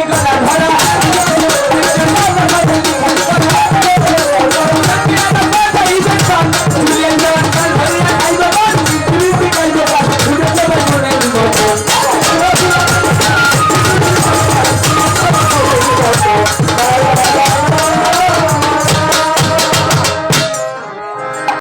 গান গাইতে গাইতে গলা ধরা